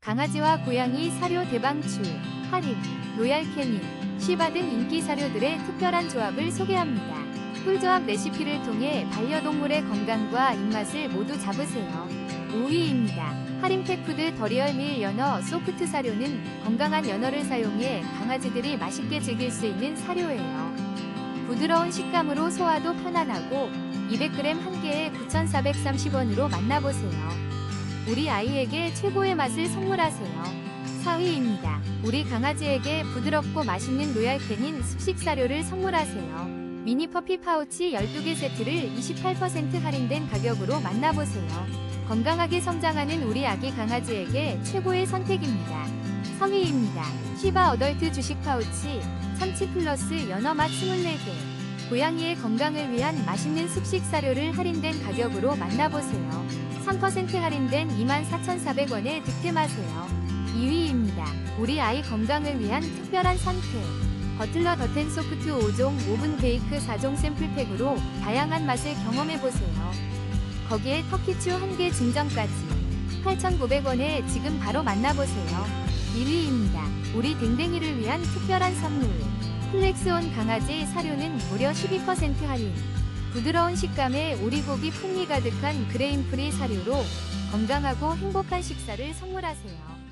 강아지와 고양이 사료 대방출, 할인, 로얄 캐닌, 시바 등 인기 사료들의 특별한 조합을 소개합니다. 꿀조합 레시피를 통해 반려동물의 건강과 입맛을 모두 잡으세요. 5위입니다. 하림팩푸드 더리얼 밀 연어 소프트 사료는 건강한 연어를 사용해 강아지들이 맛있게 즐길 수 있는 사료예요. 부드러운 식감으로 소화도 편안하고 200g 한 개에 9,430원으로 만나보세요. 우리 아이에게 최고의 맛을 선물하세요. 4위입니다. 우리 강아지에게 부드럽고 맛있는 로얄 캐닌 습식 사료를 선물하세요. 미니 퍼피 파우치 12개 세트를 28% 할인된 가격으로 만나보세요. 건강하게 성장하는 우리 아기 강아지에게 최고의 선택입니다. 3위입니다. 시바 어덜트 주식 파우치 참치 플러스 연어 맛 24개. 고양이의 건강을 위한 맛있는 습식 사료를 할인된 가격으로 만나보세요. 3% 할인된 24,400원에 득템하세요. 2위입니다. 우리 아이 건강을 위한 특별한 선택. 버틀러 더텐 소프트 5종 오븐 베이크 4종 샘플팩으로 다양한 맛을 경험해보세요. 거기에 터키추 1개 증정까지 8,900원에 지금 바로 만나보세요. 1위입니다. 우리 댕댕이를 위한 특별한 선물. 플렉스온 강아지 사료는 무려 12% 할인. 부드러운 식감에 오리고기 풍미 가득한 그레인프리 사료로 건강하고 행복한 식사를 선물하세요.